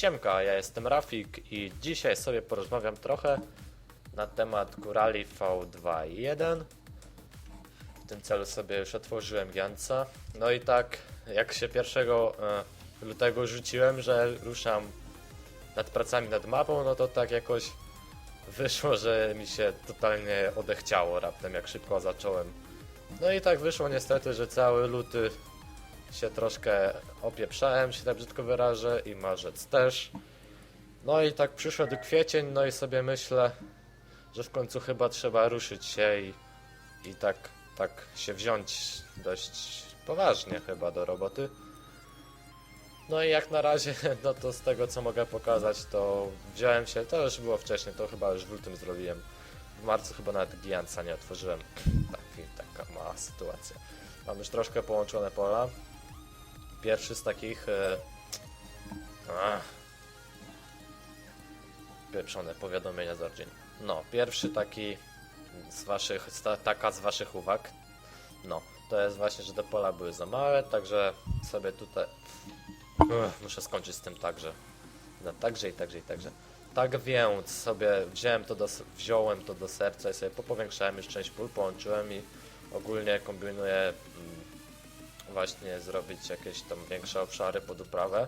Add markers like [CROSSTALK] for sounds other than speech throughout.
Siemka, ja jestem Rafik i dzisiaj sobie porozmawiam trochę na temat górali V2.1. W tym celu sobie już otworzyłem Gianca. No i tak, jak się 1 e, lutego rzuciłem, że ruszam nad pracami nad mapą, no to tak jakoś wyszło, że mi się totalnie odechciało raptem, jak szybko zacząłem. No i tak wyszło niestety, że cały luty się troszkę opieprzałem, się tak brzydko wyrażę, i marzec też. No i tak przyszedł kwiecień, no i sobie myślę, że w końcu chyba trzeba ruszyć się i, i tak, tak się wziąć dość poważnie chyba do roboty. No i jak na razie, [LAUGHS] no to z tego co mogę pokazać, to wziąłem się, to już było wcześniej, to chyba już w lutym zrobiłem. W marcu chyba nawet Giantsa nie otworzyłem. [CLEARS THROAT] Taki, taka mała sytuacja. Mam już troszkę połączone pola. Pierwszy z takich... E... Ach. Pieprzone powiadomienia za dzień. No, pierwszy taki z waszych, taka z waszych uwag. No, to jest właśnie, że te pola były za małe, także sobie tutaj... Muszę skończyć z tym także. No, także i także i także. Tak więc sobie wziąłem to do, wziąłem to do serca i sobie popowiększałem już część pól, połączyłem i ogólnie kombinuję mm, właśnie zrobić jakieś tam większe obszary pod uprawę.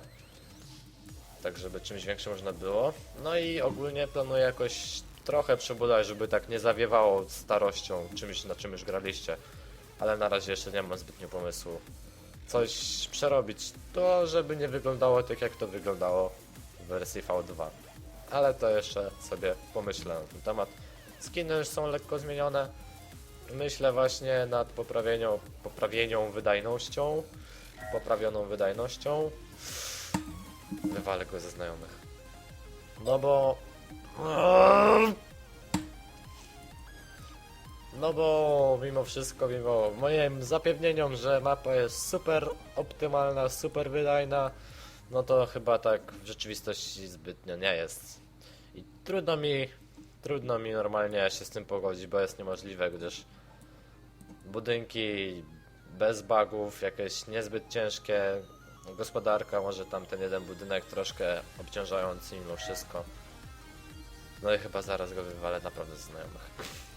Tak, żeby czymś większym można było. No i ogólnie planuję jakoś trochę przebudować, żeby tak nie zawiewało starością czymś, na czym już graliście. Ale na razie jeszcze nie mam zbytnio pomysłu. Coś przerobić, to żeby nie wyglądało tak jak to wyglądało w wersji V2. Ale to jeszcze sobie pomyślę na ten temat. Skiny już są lekko zmienione. Myślę właśnie nad poprawienią, poprawienią wydajnością, poprawioną wydajnością. Wywalę go ze znajomych. No bo... No bo mimo wszystko, mimo moim zapewnieniom, że mapa jest super optymalna, super wydajna, no to chyba tak w rzeczywistości zbytnio nie jest. I trudno mi, trudno mi normalnie się z tym pogodzić, bo jest niemożliwe, gdyż budynki bez bugów, jakieś niezbyt ciężkie, gospodarka, może tam ten jeden budynek troszkę obciążający mimo wszystko. No i chyba zaraz go wywalę naprawdę ze znajomych.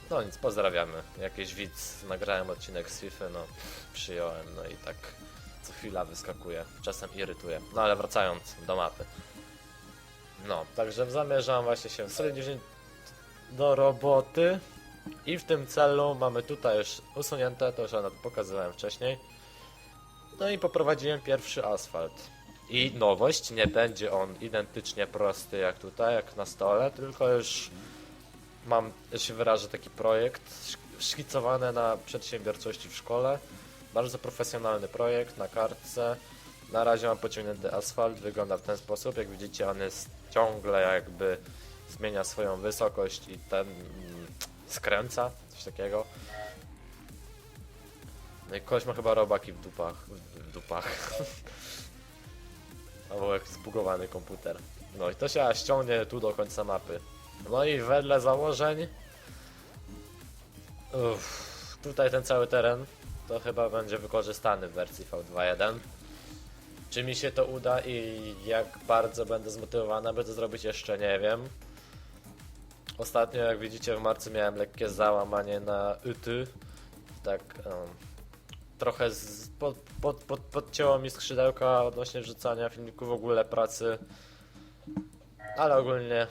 No nic, pozdrawiamy. Jakiś widz, nagrałem odcinek z FIFA, no przyjąłem, no i tak co chwila wyskakuje, czasem irytuje. No ale wracając do mapy. No, także zamierzam właśnie się solidnie do roboty. I w tym celu mamy tutaj już usunięte, to już nawet pokazywałem wcześniej. No i poprowadziłem pierwszy asfalt. I nowość, nie będzie on identycznie prosty jak tutaj, jak na stole, tylko już mam, się wyrażę, taki projekt sz- szkicowany na przedsiębiorczości w szkole. Bardzo profesjonalny projekt na kartce. Na razie mam pociągnięty asfalt, wygląda w ten sposób. Jak widzicie, on jest ciągle jakby zmienia swoją wysokość i ten skręca, coś takiego. No i ktoś ma chyba robaki w dupach. W, dupach. [LAUGHS] Albo jak zbugowany komputer. No i to się ściągnie tu do końca mapy. No i wedle założeń. Uff, tutaj ten cały teren to chyba będzie wykorzystany w wersji V2.1. Czy mi się to uda i jak bardzo będę zmotywowany, aby to zrobić jeszcze nie wiem. Ostatnio jak widzicie w marcu miałem lekkie załamanie na YT. Tak em, trochę z, pod, pod, pod, podcięło mi skrzydełka odnośnie wrzucania filmików w ogóle pracy. Ale ogólnie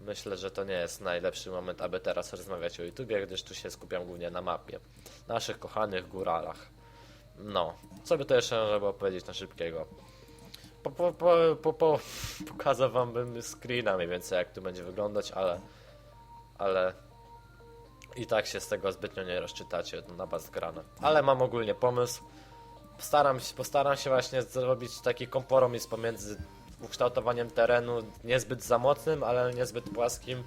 myślę, że to nie jest najlepszy moment, aby teraz rozmawiać o YouTubie, gdyż tu się skupiam głównie na mapie. Naszych kochanych góralach. No, co by to jeszcze można było powiedzieć na szybkiego? Po, po, po, po, po, [LAUGHS] pokażę wam screena mniej więcej jak tu będzie wyglądać, ale ale i tak się z tego zbytnio nie rozczytacie, to na was grane. Ale mam ogólnie pomysł. Postaram się, postaram się właśnie zrobić taki kompromis pomiędzy ukształtowaniem terenu niezbyt za mocnym, ale niezbyt płaskim,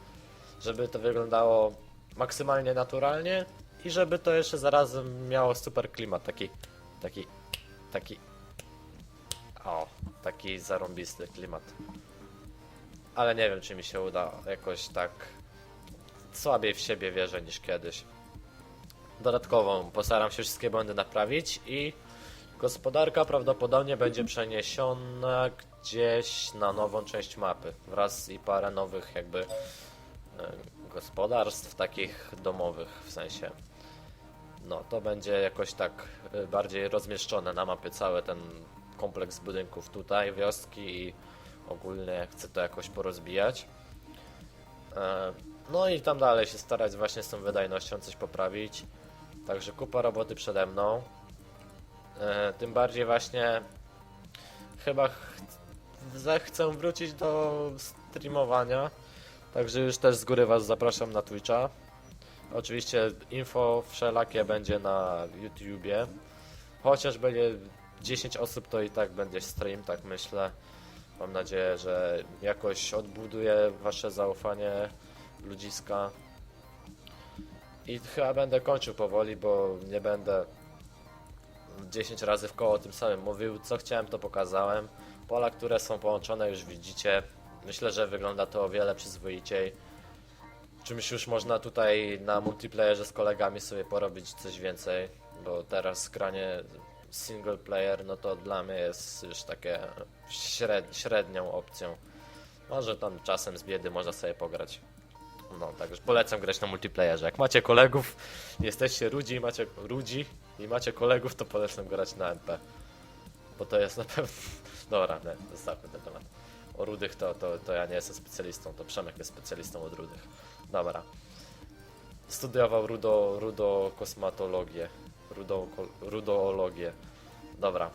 żeby to wyglądało maksymalnie naturalnie i żeby to jeszcze zarazem miało super klimat, taki, taki, taki, o, taki zarąbisty klimat. Ale nie wiem, czy mi się uda jakoś tak słabiej w siebie wierzę niż kiedyś. Dodatkowo postaram się wszystkie błędy naprawić i gospodarka prawdopodobnie będzie przeniesiona gdzieś na nową część mapy wraz i parę nowych jakby e, gospodarstw takich domowych w sensie. No, to będzie jakoś tak e, bardziej rozmieszczone na mapie cały ten kompleks budynków tutaj, wioski i ogólnie chcę to jakoś porozbijać. E, No i tam dalej się starać właśnie z tą wydajnością coś poprawić. Także kupa roboty przede mną. E, Tym bardziej właśnie chyba ch chcę wrócić do streamowania. Także już też z góry Was zapraszam na Twitcha. Oczywiście info wszelakie będzie na YouTubie. Chociaż będzie 10 osób, to i tak będzie stream, tak myślę. Mam nadzieję, że jakoś odbuduję Wasze zaufanie ludziska. I chyba będę kończył powoli, bo nie będę 10 razy w koło o tym samym mówił. Co chciałem, to pokazałem. Pola, które są połączone, już widzicie. Myślę, że wygląda to o wiele przyzwoiciej. Czymś już można tutaj na multiplayerze z kolegami sobie porobić coś więcej, bo teraz granie single player, no to dla mnie jest już takie śred, średnią opcją. Może tam czasem z biedy można sobie pograć. No, także polecam grać na multiplayerze. Jak macie kolegów, jesteście rudzi i macie rudzi i macie kolegów, to polecam grać na MP. Bo to jest na pewno... [LAUGHS] Dobra, nie, zostawmy ten temat. O rudych to, to, to ja nie jestem specjalistą, to Przemek jest specjalistą od rudych. Dobra. Studiował rudo, rudo kosmatologię. Rudo, rudoologię. Dobra.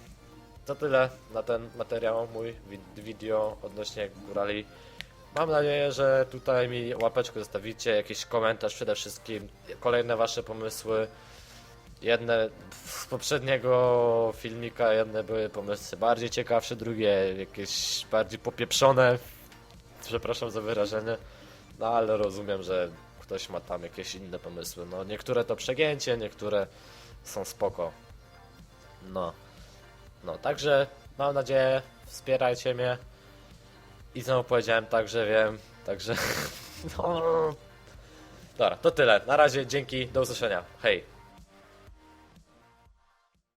To tyle na ten materiał, mój video odnośnie górali. Mam nadzieję, że tutaj mi łapeczkę zostawicie, jakiś komentarz przede wszystkim, kolejne wasze pomysły. Jedne z poprzedniego filmika, jedne były pomysły bardziej ciekawsze, drugie jakieś bardziej popieprzone. Przepraszam za wyrażenie. No ale rozumiem, że ktoś ma tam jakieś inne pomysły. No niektóre to przegięcie, niektóre są spoko. No. No, także mam nadzieję, wspierajcie mnie. I znowu powiedziałem tak, że wiem, także... [LAUGHS] No. Dobra, to tyle. Na razie, dzięki, do usłyszenia. Hej.